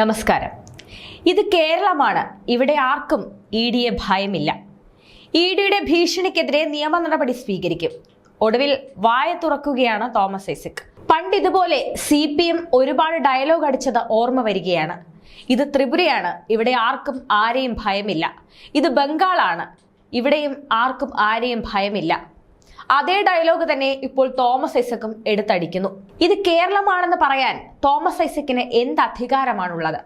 നമസ്കാരം. ഇത് കേരളമാണ്. ഇവിടെ ആർക്കും ഇ ഡിയെ ഭയമില്ല. ഇ ഡിയുടെ ഭീഷണിക്കെതിരെ നിയമ നടപടി സ്വീകരിക്കും. ഒടുവിൽ വായ തുറക്കുകയാണ് തോമസ് ഐസക്. പണ്ട് ഇതുപോലെ സി പി എം ഒരുപാട് ഡയലോഗ് അടിച്ചത് ഓർമ്മ വരികയാണ്. ഇത് ത്രിപുരയാണ്. ഇവിടെ ആർക്കും ആരെയും ഭയമില്ല. ഇത് ബംഗാളാണ്. ഇവിടെയും ആർക്കും ആരെയും ഭയമില്ല. അതേ ഡയലോഗ് തന്നെ ഇപ്പോൾ തോമസ് ഐസക്കും എടുത്തടിക്കുന്നു. ഇത് കേരളമാണെന്ന് പറയാൻ തോമസ് ഐസക്കിന് എന്ത് അധികാരമാണുള്ളത്?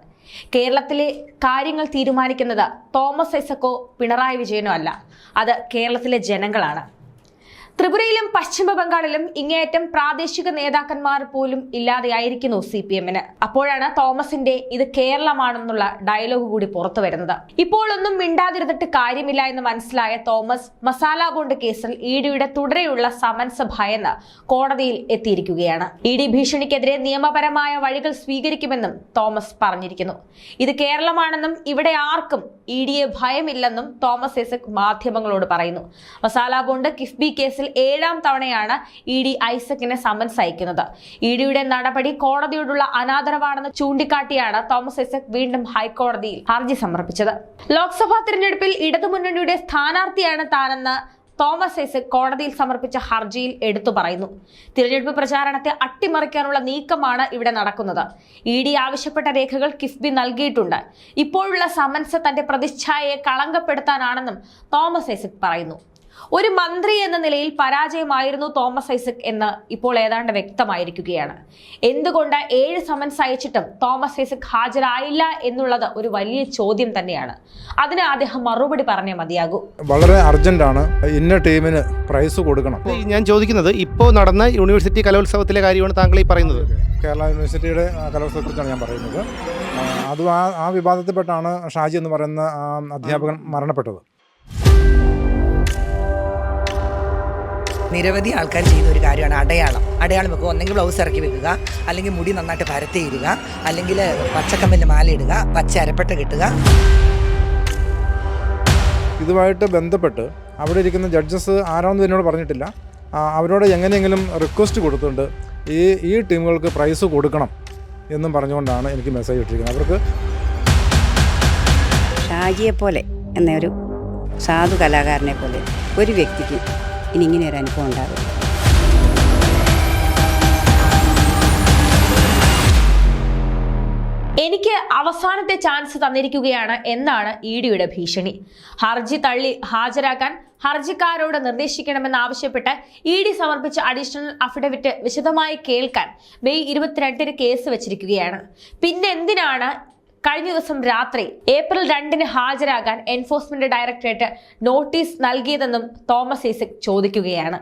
കേരളത്തിലെ കാര്യങ്ങൾ തീരുമാനിക്കുന്നത് തോമസ് ഐസക്കോ പിണറായി വിജയനോ അല്ല. അത് കേരളത്തിലെ ജനങ്ങളാണ്. ത്രിപുരയിലും പശ്ചിമ ബംഗാളിലും ഇങ്ങേയറ്റം പ്രാദേശിക നേതാക്കന്മാർ പോലും ഇല്ലാതെയായിരിക്കുന്നു സി പി എമ്മിന്. അപ്പോഴാണ് തോമസിന്റെ ഇത് കേരളമാണെന്നുള്ള ഡയലോഗ് കൂടി പുറത്തു വരുന്നത്. ഇപ്പോഴൊന്നും മിണ്ടാതിരുന്നിട്ട് കാര്യമില്ല എന്ന് മനസ്സിലായ തോമസ് മസാല ബോണ്ട് കേസിൽ ഇ ഡിയുടെ തുടരെയുള്ള സമൻസ് ഭയന്ന് കോടതിയിൽ എത്തിയിരിക്കുകയാണ്. ഇ ഡി ഭീഷണിക്കെതിരെ നിയമപരമായ വഴികൾ സ്വീകരിക്കുമെന്നും തോമസ് പറഞ്ഞിരിക്കുന്നു. ഇത് കേരളമാണെന്നും ഇവിടെ ആർക്കും ഇ ഡിയെ ഭയമില്ലെന്നും തോമസ് എസക് മാധ്യമങ്ങളോട് പറയുന്നു. മസാല ബോണ്ട് കിഫ്ബി കേസിൽ ഏഴാം തവണയാണ് ഇ ഡി ഐസക്കിനെ സമൻസ് അയക്കുന്നത്. ഇ ഡിയുടെ നടപടി കോടതിയോടുള്ള അനാദരവാണെന്ന് ചൂണ്ടിക്കാട്ടിയാണ് തോമസ് ഐസക് വീണ്ടും ഹൈക്കോടതിയിൽ ഹർജി സമർപ്പിച്ചത്. ലോക്സഭാ തിരഞ്ഞെടുപ്പിൽ ഇടതുമുന്നണിയുടെ സ്ഥാനാർത്ഥിയാണ് താനെന്ന് തോമസ് ഐസക് കോടതിയിൽ സമർപ്പിച്ച ഹർജിയിൽ എടുത്തു പറയുന്നു. തിരഞ്ഞെടുപ്പ് പ്രചാരണത്തെ അട്ടിമറിക്കാനുള്ള നീക്കമാണ് ഇവിടെ നടക്കുന്നത്. ഇ ഡി ആവശ്യപ്പെട്ട രേഖകൾ കിഫ്ബി നൽകിയിട്ടുണ്ട്. ഇപ്പോഴുള്ള സമൻസ് തന്റെ പ്രതിച്ഛായയെ കളങ്കപ്പെടുത്താനാണെന്നും തോമസ് ഐസക് പറയുന്നു. ഒരു മന്ത്രി എന്ന നിലയിൽ പരാജയമായിരുന്നു തോമസ് ഐസക് എന്ന് ഇപ്പോൾ ഏതാണ്ട് വ്യക്തമായിരിക്കുകയാണ്. എന്തുകൊണ്ട് ഏഴ് സമൻസ് അയച്ചിട്ടും തോമസ് ഐസക് ഹാജരായില്ല എന്നുള്ളത് ഒരു വലിയ ചോദ്യം തന്നെയാണ്. അതിന് അദ്ദേഹം മറുപടി പറഞ്ഞേ മതിയാകൂ. വളരെ അർജന്റാണ്. ഇന്ന ടീമിന് പ്രൈസ് കൊടുക്കണം. ഞാൻ ചോദിക്കുന്നത് ഇപ്പോൾ നടന്ന യൂണിവേഴ്സിറ്റി കലോത്സവത്തിലെ കാര്യമാണ് താങ്കൾ ഈ പറയുന്നത്? കേരള യൂണിവേഴ്സിറ്റിയുടെ കലോത്സവത്തിലാണ് കലോത്സവത്തെക്കുറിച്ചാണ് ഞാൻ പറയുന്നത്. അതും ആ ആ വിവാദത്തിൽപ്പെട്ടാണ് ഷാജി എന്ന് പറയുന്ന അധ്യാപകൻ മരണപ്പെട്ടത്. നിരവധി ആൾക്കാർ ചെയ്യുന്ന ഒരു കാര്യമാണ് അടയാളം. അടയാളം വെക്കുക. ഒന്നെങ്കിൽ ബ്ലൗസ് ഇറക്കി വെക്കുക. അല്ലെങ്കിൽ മുടി നന്നായിട്ട് പരത്തിയിടുക അല്ലെങ്കിൽ പച്ചക്കമ്പിന്റെ മാല ഇടുക. പച്ച അരപ്പട്ട കിട്ടുക. ഇതുമായിട്ട് ബന്ധപ്പെട്ട് അവിടെ ഇരിക്കുന്ന ജഡ്ജസ് ആരാണെന്ന് എന്നോട് പറഞ്ഞിട്ടില്ല. അവരോട് എങ്ങനെയെങ്കിലും റിക്വസ്റ്റ് കൊടുത്തുകൊണ്ട് ഈ ഈ ടീമുകൾക്ക് പ്രൈസ് കൊടുക്കണം എന്നും പറഞ്ഞുകൊണ്ടാണ് എനിക്ക് മെസ്സേജ് ഇട്ടിരിക്കുന്നത്. അവർക്ക് ഷാജിയെ പോലെ എന്നൊരു സാധു കലാകാരനെ പോലെ ഒരു വ്യക്തിക്ക് ഇനി ഇങ്ങനെ ഒരു അനുഭവം ഉണ്ടാകും. എനിക്ക് അവസാനത്തെ ചാൻസ് തന്നിരിക്കുകയാണ് എന്നാണ് ഇ ഡിയുടെ ഭീഷണി. ഹർജി തള്ളി ഹാജരാക്കാൻ ഹർജിക്കാരോട് നിർദ്ദേശിക്കണമെന്ന് ആവശ്യപ്പെട്ട് ഇ ഡി സമർപ്പിച്ച അഡീഷണൽ അഫിഡവിറ്റ് വിശദമായി കേൾക്കാൻ മെയ് ഇരുപത്തിരണ്ടിന് കേസ് വെച്ചിരിക്കുകയാണ്. പിന്നെ എന്തിനാണ് കഴിഞ്ഞ ദിവസം രാത്രി ഏപ്രിൽ രണ്ടിന് ഹാജരാകാൻ എൻഫോഴ്സ്മെന്റ് ഡയറക്ടറേറ്റ് നോട്ടീസ് നൽകിയതെന്നും തോമസ് ഈസക് ചോദിക്കുകയാണ്.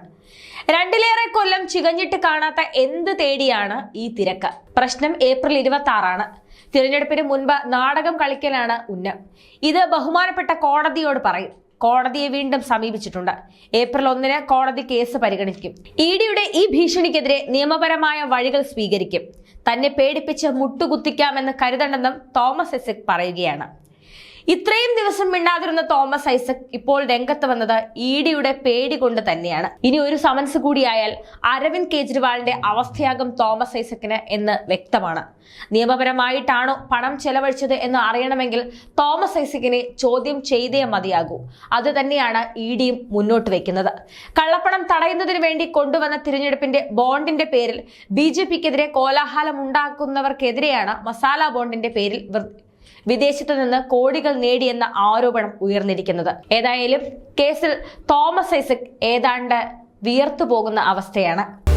രണ്ടിലേറെ കൊല്ലം ചികഞ്ഞിട്ട് കാണാത്ത എന്ത് തേടിയാണ് ഈ തിരക്ക്? പ്രശ്നം ഏപ്രിൽ ഇരുപത്തി ആറാണ് തിരഞ്ഞെടുപ്പിന് മുൻപ് നാടകം കളിക്കലാണ് ഉന്നം. ഇത് ബഹുമാനപ്പെട്ട കോടതിയോട് പറയും. കോടതിയെ വീണ്ടും സമീപിച്ചിട്ടുണ്ട്. ഏപ്രിൽ ഒന്നിന് കോടതി കേസ് പരിഗണിക്കും. ഇ ഡിയുടെ ഈ ഭീഷണിക്കെതിരെ നിയമപരമായ വഴികൾ സ്വീകരിക്കും. തന്നെ പേടിപ്പിച്ച് മുട്ടുകുത്തിക്കാമെന്ന് കരുതണ്ടെന്നും തോമസ് എസിക് പറയുകയാണ്. ഇത്രയും ദിവസം മിണ്ടാതിരുന്ന തോമസ് ഐസക് ഇപ്പോൾ രംഗത്ത് വന്നത് ഇ ഡിയുടെ പേടി കൊണ്ട് തന്നെയാണ്. ഇനി ഒരു സമൻസ് കൂടിയായാൽ അരവിന്ദ് കെജ്രിവാളിന്റെ അവസ്ഥയാകും തോമസ് ഐസക്കിന് എന്ന് വ്യക്തമാണ്. നിയമപരമായിട്ടാണോ പണം ചെലവഴിച്ചത് എന്ന് അറിയണമെങ്കിൽ തോമസ് ഐസക്കിനെ ചോദ്യം ചെയ്തേ മതിയാകൂ. അത് തന്നെയാണ് ഇ ഡിയും മുന്നോട്ട് വെക്കുന്നത്. കള്ളപ്പണം തടയുന്നതിന് വേണ്ടി കൊണ്ടുവന്ന തിരഞ്ഞെടുപ്പിന്റെ ബോണ്ടിന്റെ പേരിൽ ബി ജെ പിക്കെതിരെ കോലാഹലം ഉണ്ടാക്കുന്നവർക്കെതിരെയാണ് മസാല ബോണ്ടിന്റെ പേരിൽ വിദേശത്തു നിന്ന് കോടികൾ നേടിയെന്ന ആരോപണം ഉയർന്നിരിക്കുന്നത്. ഏതായാലും കേസിൽ തോമസ് ഐസക് ഏതാണ്ട് വിയർത്തു പോകുന്ന അവസ്ഥയാണ്.